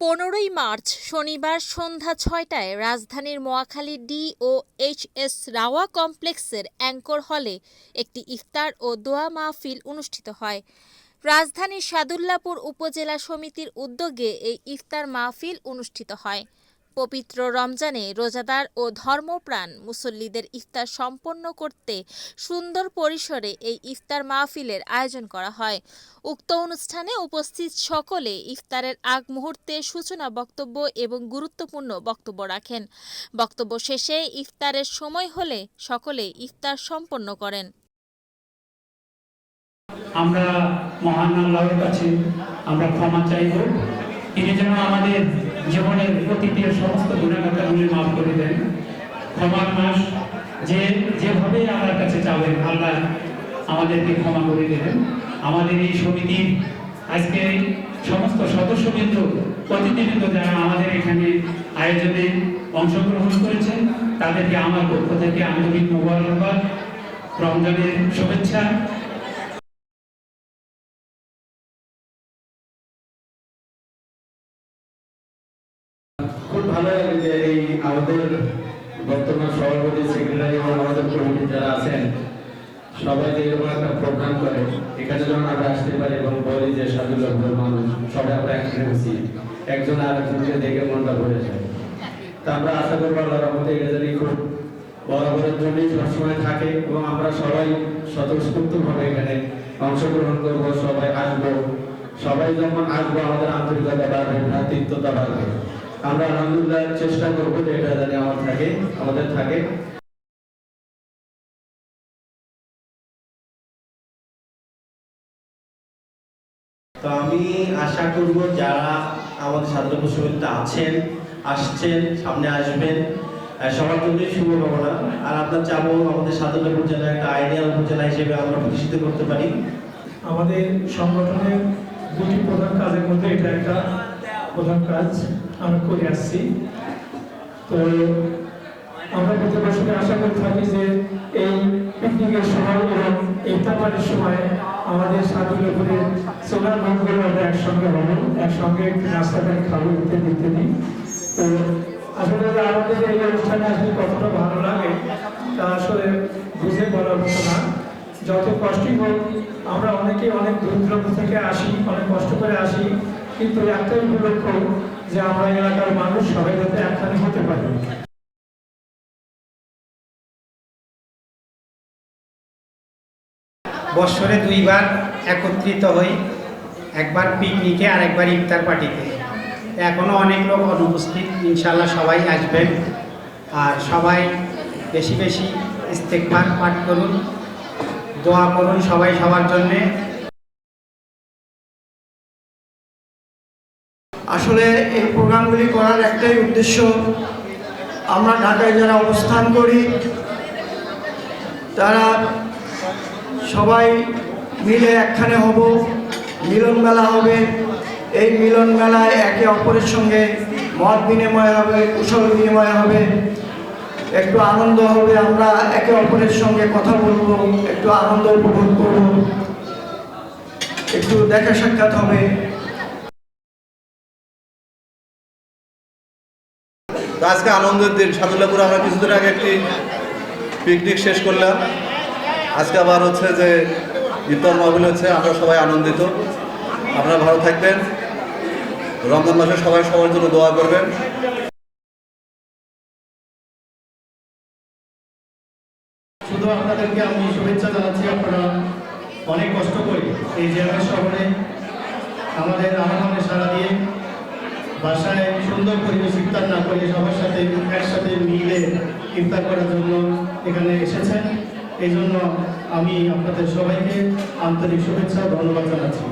পনেরোই মার্চ, শনিবার সন্ধ্যা ছয়টায় রাজধানীর Mohakhali D O H S rava কমপ্লেক্সের অ্যাঙ্কর হলে একটি ইফতার ও দোয়া মাহফিল অনুষ্ঠিত হয়। রাজধানীর সাদুল্লাপুর উপজেলা সমিতির উদ্যোগে এই ইফতার মাহফিল অনুষ্ঠিত হয়। পবিত্র রমজানে রোজাদার ও ধর্মপ্রাণ মুসল্লিদের ইফতার সম্পন্ন করতে সুন্দর পরিসরে এই ইফতার মাহফিলের আয়োজন করা হয়। উক্ত অনুষ্ঠানে উপস্থিত সকলে ইফতারের আগ মুহূর্তে সূচনা, বক্তব্য এবং গুরুত্বপূর্ণ বক্তব্য রাখেন। বক্তব্য শেষে ইফতারের সময় হলে সকলে ইফতার সম্পন্ন করেন। আমরা মহান আল্লাহর কাছে আমরা ক্ষমা চাইব। তিনি যেন আমাদের জীবনের অতীতের সমস্ত গুণাগাতাগুলি মাফ করে দেন। ক্ষমার মাস যে যেভাবে আল্লাহর কাছে চাবেন আল্লাহ আমাদেরকে ক্ষমা করে দেবেন। আমাদের এই সমিতির আজকে সমস্ত সদস্যবৃন্দ, অতিথিবৃন্দ যারা আমাদের এখানে আয়োজনে অংশগ্রহণ করেছেন, তাদেরকে আমার পক্ষ থেকে আন্তরিক মোবারকবাদ, রমজানের শুভেচ্ছা। ভালো লাগে যে এই আমাদের বর্তমান সভাপতি সেক্রেটারি এবং আমাদের কমিটি যারা আছেন সবাই এরকম একটা প্রোগ্রাম করে। এখানে যখন আমরা আসতে পারি এবং বলি যে সাধুল্লাহ মানুষ, সবাই আমরা একসাথে বসি। একজন আর একজনকে দেখে মনটা ভরে যায়। তা আমরা আশা করব আল্লাহ রহমতে এটা জানি খুব বরাবরের জন্যই সবসময় থাকে এবং আমরা সবাই স্বতঃস্ফূর্তভাবে এখানে অংশগ্রহণ করব, সবাই আসব। সবাই যখন আসব, আমাদের আন্তরিকতা বাড়বে, ভ্রাতৃত্বতা বাড়বে। আমরা আলহামদুলিল্লাহ চেষ্টা করব যে এটা জানি আমার থাকে, আমাদের থাকে। তো আমি আশা করব যারা আমাদের সাধারণ সমিতিতে আছেন, আসছেন, সামনে আসবেন সবার জন্যই শুভকামনা। আর আপনার চাবো আমাদের সাধারণ উপজেলা একটা আইডিয়াল উপজেলা হিসেবে আমরা প্রতিষ্ঠিত করতে পারি। আমাদের সংগঠনের দুটি প্রধান কাজের মধ্যে এটা একটা প্রধান কাজ আমরা করে আসছি। তো আমরা প্রতি বছরে আশা করে থাকি যে এই পিকনিকের সময় এবং ইফতারের সময় আমাদের সাধুগুলো সোনার মনগুলো আমরা একসঙ্গে হব একসঙ্গে করে খাব ইত্যাদি ইত্যাদি। তো আসলে আমাদের এই অনুষ্ঠানে আসলে কতটা ভালো লাগে, তা আসলে বুঝে বলার মতো না। যত কষ্টই হোক, আমরা অনেকে অনেক দূর থেকে আসি, অনেক কষ্ট করে আসি। কিন্তু একটাই উপলক্ষ যে আমরা এলাকার মানুষ সবাই যাতে একখানে হতে পারি। বৎসরে দুইবার একত্রিত হই, একবার পিকনিকে আর একবার ইফতার পার্টিতে। এখনও অনেক লোক অনুপস্থিত ইনশাল্লাহ সবাই আসবেন। আর সবাই বেশি বেশি ইস্তেকবার পাঠ করুন, দোয়া করুন সবাই সবার জন্যে। আসলে এই প্রোগ্রামগুলি করার একটাই উদ্দেশ্য, আমরা ঢাকায় যারা অবস্থান করি, তারা সবাই মিলে একখানে হব, মিলন মেলা হবে। এই মিলন মেলায় একে অপরের সঙ্গে মত বিনিময় হবে, কুশল বিনিময় হবে। একটু আনন্দ হবে, আমরা একে অপরের সঙ্গে কথা বলব, একটু আনন্দ উপভোগ করব। একটু দেখা সাক্ষাৎ হবে। তো আজকে আনন্দের দিন। সাদুল্লাপুরে আমরা কিছুদিন আগে একটি পিকনিক শেষ করলাম। আজকে আবার হচ্ছে যে ইফতার মাহবিল হচ্ছে, আমরা সবাই আনন্দিত। আপনারা ভালো থাকবেন। রমজান মাসে সবাই সবার জন্য দোয়া করবেন। শুধু আপনাদেরকে আমি শুভেচ্ছা জানাচ্ছি, আপনারা অনেক কষ্ট করে এই জেলার শহরে আমাদের আহ্বানে সারা দিয়ে বাসায় সুন্দর পরিবেশ ইফতার না করে সবার সাথে একসাথে মিলে ইফতার করার জন্য এখানে এসেছেন। এই জন্য আমি আপনাদের সবাইকে আন্তরিক শুভেচ্ছা ধন্যবাদ জানাচ্ছি।